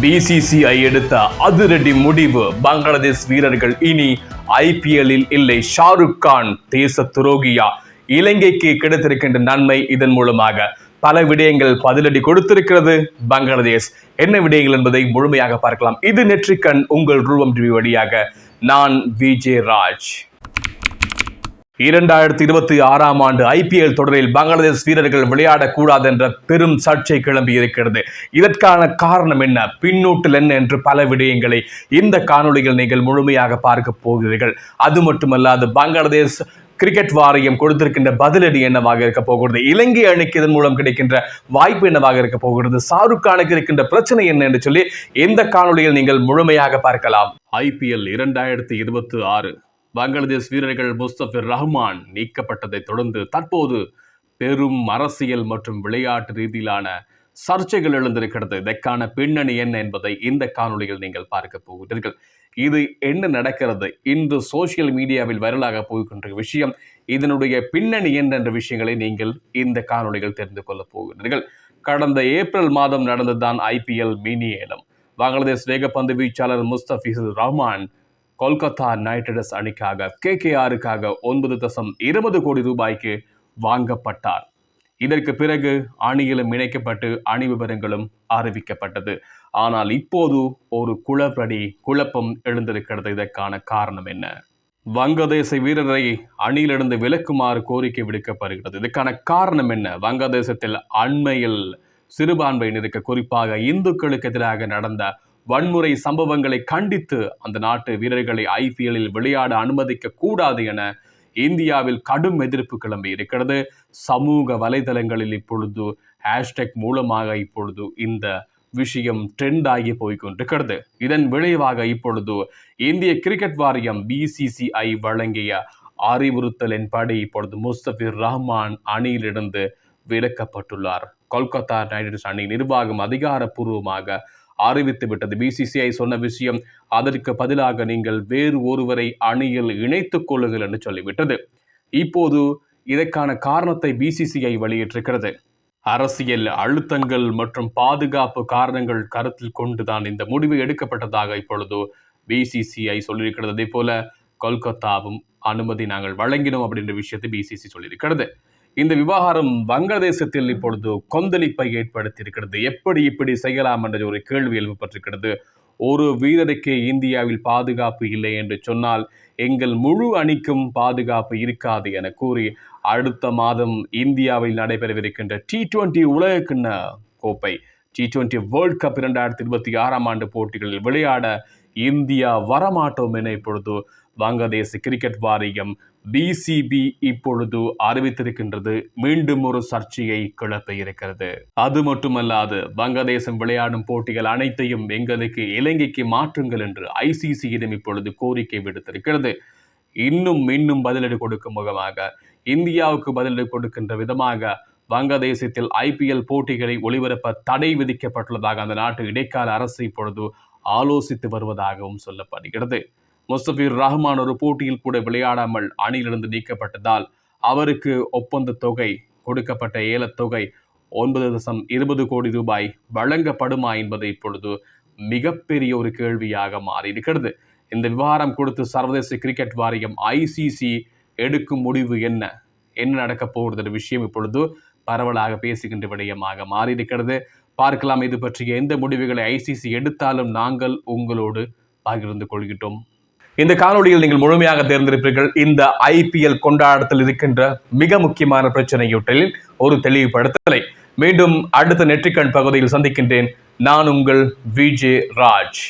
BCCI எடுத்த அதிரடி முடிவு. பங்களாதேஷ் வீரர்கள் இனி ஐபிஎல்லில் இல்லை. ஷாருக் கான் தேச துரோகியா? இலங்கைக்கு கிடைத்திருக்கின்ற நன்மை இதன் மூலமாக. பல விடயங்கள் பதிலடி கொடுத்திருக்கிறது பங்களாதேஷ். என்ன விடயங்கள் என்பதை முழுமையாக பார்க்கலாம். இது நெற்றிக்கண் உங்கள் ரூபம் டிவி வழியாக. நான் விஜே ராஜ் இரண்டாயிரத்தி இருபத்தி ஆறாம் ஆண்டு ஐபிஎல் தொடரில் பங்களாதேஷ் வீரர்கள் விளையாடக்கூடாது என்ற பெரும் சர்ச்சை கிளம்பி இருக்கிறது. இதற்கான காரணம் என்ன? பின்னூட்டில் என்ன என்று பல விடயங்களை இந்த காணொலியில் நீங்கள் முழுமையாக பார்க்க போகிறீர்கள். அது மட்டுமல்லாது பங்களாதேஷ் கிரிக்கெட் வாரியம் கொடுத்திருக்கின்ற பதிலடி என்னவாக இருக்க போகிறது? இலங்கை அணிக்கு இதன் மூலம் கிடைக்கின்ற வாய்ப்பு என்னவாக இருக்க போகிறது? ஷாருக் கானுக்கு இருக்கின்ற பிரச்சனை என்ன என்று சொல்லி இந்த காணொளியில் நீங்கள் முழுமையாக பார்க்கலாம். ஐபிஎல் இரண்டாயிரத்தி இருபத்தி ஆறு பங்களாதேஷ் வீரர்கள் முஸ்தபிர் ரஹ்மான் நீக்கப்பட்டதை தொடர்ந்து தற்போது பெரும் அரசியல் மற்றும் விளையாட்டு ரீதியிலான சர்ச்சைகள் எழுந்திருக்கிறது. இதற்கான பின்னணி என்ன என்பதை இந்த காணொலியில் நீங்கள் பார்க்க போகிறீர்கள். இது என்ன நடக்கிறது? இன்று சோசியல் மீடியாவில் வைரலாக போகின்ற விஷயம் இதனுடைய பின்னணி என்ன என்ற விஷயங்களை நீங்கள் இந்த காணொலிகள் தெரிந்து கொள்ளப் போகிறீர்கள். கடந்த ஏப்ரல் மாதம் நடந்ததுதான் ஐபிஎல் மினி ஏலம். பங்களாதேஷ் வேகப்பந்து வீச்சாளர் முஸ்தபிசு ரஹ்மான் கொல்கத்தா நைட் ரைடர்ஸ் அணிக்காக கேகேஆருக்காக ஒன்பது தசம் இருபது கோடி ரூபாய்க்கு வாங்கப்பட்டார். இதற்கு பிறகு அணியிலும் இணைக்கப்பட்டு அணி விவரங்களும் அறிவிக்கப்பட்டது. ஆனால் இப்போது ஒரு குழப்படி குழப்பம் எழுந்திருக்கிறது. இதற்கான காரணம் என்ன? வங்கதேச வீரரை அணியிலிருந்து விலக்குமாறு கோரிக்கை விடுக்கப்படுகிறது. இதுக்கான காரணம் என்ன? வங்கதேசத்தில் அண்மையில் சிறுபான்மையினருக்கு குறிப்பாக இந்துக்களுக்கு எதிராக நடந்த வன்முறை சம்பவங்களை கண்டித்து அந்த நாட்டு வீரர்களை ஐபிஎல்லில் விளையாட அனுமதிக்க கூடாது என இந்தியாவில் கடும் எதிர்ப்பு கிளம்பி இருக்கிறது. சமூக வலைதளங்களில் இப்பொழுது ஹேஷ்டேக் மூலமாக இப்பொழுது இந்த விஷயம் ட்ரெண்ட் ஆகி போய்கொண்டிருக்கிறது. இதன் விளைவாக இப்பொழுது இந்திய கிரிக்கெட் வாரியம் பிசிசிஐ வழங்கிய அறிவுறுத்தலின்படி இப்பொழுது முஸ்தபிர் ரஹ்மான் அணியிலிருந்து விலக்கப்பட்டுள்ளார். கொல்கத்தா நைட் ரைடர்ஸ் அணி நிர்வாகம் அதிகாரப்பூர்வமாக அறிவித்து விட்டது. பிசிசிஐ சொன்ன விஷயம் அதற்கு பதிலாக நீங்கள் வேறு ஒருவரை அணியில் இணைத்துக் கொள்ளுங்கள் என்று சொல்லிவிட்டது. இப்போது இதற்கான காரணத்தை பிசிசிஐ வெளியிட்டிருக்கிறது. அரசியல் அழுத்தங்கள் மற்றும் பாதுகாப்பு காரணங்கள் கருத்தில் கொண்டுதான் இந்த முடிவு எடுக்கப்பட்டதாக இப்பொழுது பிசிசிஐ சொல்லியிருக்கிறது. அதே போல கொல்கத்தாவும் அனுமதி நாங்கள் வழங்கினோம் அப்படின்ற விஷயத்தை பிசிசி சொல்லியிருக்கிறது. இந்த விவகாரம் வங்கதேசத்தில் இப்பொழுது கொந்தளிப்பை ஏற்படுத்தியிருக்கிறது. எப்படி இப்படி செய்யலாம் என்ற ஒரு கேள்வி எழுப்பப்பட்டிருக்கிறது ஒரு வீரருக்கு இந்தியாவில் பாதுகாப்பு இல்லை என்று சொன்னால் எங்கள் முழு அணிக்கும் பாதுகாப்பு இருக்காது என கூறி அடுத்த மாதம் இந்தியாவில் நடைபெறவிருக்கின்ற டி டுவெண்டி உலகக்கிண்ண கோப்பை டி டுவெண்டி வேர்ல்ட் கப் இரண்டாயிரத்தி இருபத்தி ஆறாம் ஆண்டு போட்டிகளில் விளையாட இந்தியா வரமாட்டோம் என இப்பொழுது வங்கதேச கிரிக்கெட் வாரியம் பிசிபி இப்பொழுது அறிவித்திருக்கின்றது. மீண்டும் ஒரு சர்ச்சையை கிளப்ப இருக்கிறது. அது மட்டுமல்லாது வங்கதேசம் விளையாடும் போட்டிகள் அனைத்தையும் எங்களுக்கு இலங்கைக்கு மாற்றுங்கள் என்று ஐசிசியிடம் இப்பொழுது கோரிக்கை விடுத்திருக்கிறது. இன்னும் இன்னும் பதிலடி கொடுக்கும் முகமாக இந்தியாவுக்கு பதிலடி கொடுக்கின்ற விதமாக வங்கதேசத்தில் ஐபிஎல் போட்டிகளை ஒளிபரப்ப தடை விதிக்கப்பட்டுள்ளதாக அந்த நாட்டு இடைக்கால அரசு இப்பொழுது ஆலோசித்து வருவதாகவும் சொல்லப்படுகிறது. முஸ்தபிர் ரஹ்மான் ஒரு போட்டியில் கூட விளையாடாமல் அணியிலிருந்து நீக்கப்பட்டதால் அவருக்கு ஒப்பந்த தொகை கொடுக்கப்பட்ட ஏலத்தொகை ஒன்பது தசம் இருபது கோடி ரூபாய் வழங்கப்படுமா என்பது இப்பொழுது மிகப்பெரிய ஒரு கேள்வியாக மாறி இருக்கிறது. இந்த விவகாரம் கொடுத்து சர்வதேச கிரிக்கெட் வாரியம் ஐசிசி எடுக்கும் முடிவு என்ன? என்ன நடக்கப் போகிறது விஷயம் இப்பொழுது பரவலாக பேசுகின்ற விடயமாக மாறியிருக்கிறது பார்க்கலாம் இது பற்றிய எந்த முடிவுகளை ஐசிசி எடுத்தாலும் நாங்கள் உங்களோடு பகிர்ந்து கொள்கிட்டோம் இந்த காணொலியில் நீங்கள் முழுமையாக தேர்ந்தெடுப்பீர்கள் இந்த ஐபிஎல் கொண்டாடத்தில் இருக்கின்ற மிக முக்கியமான பிரச்சனையொட்டில் ஒரு தெளிவுபடுத்தலை. மீண்டும் அடுத்த நெற்றிக்கண் பகுதியில் சந்திக்கின்றேன். நான் உங்கள் விஜே ராஜ்.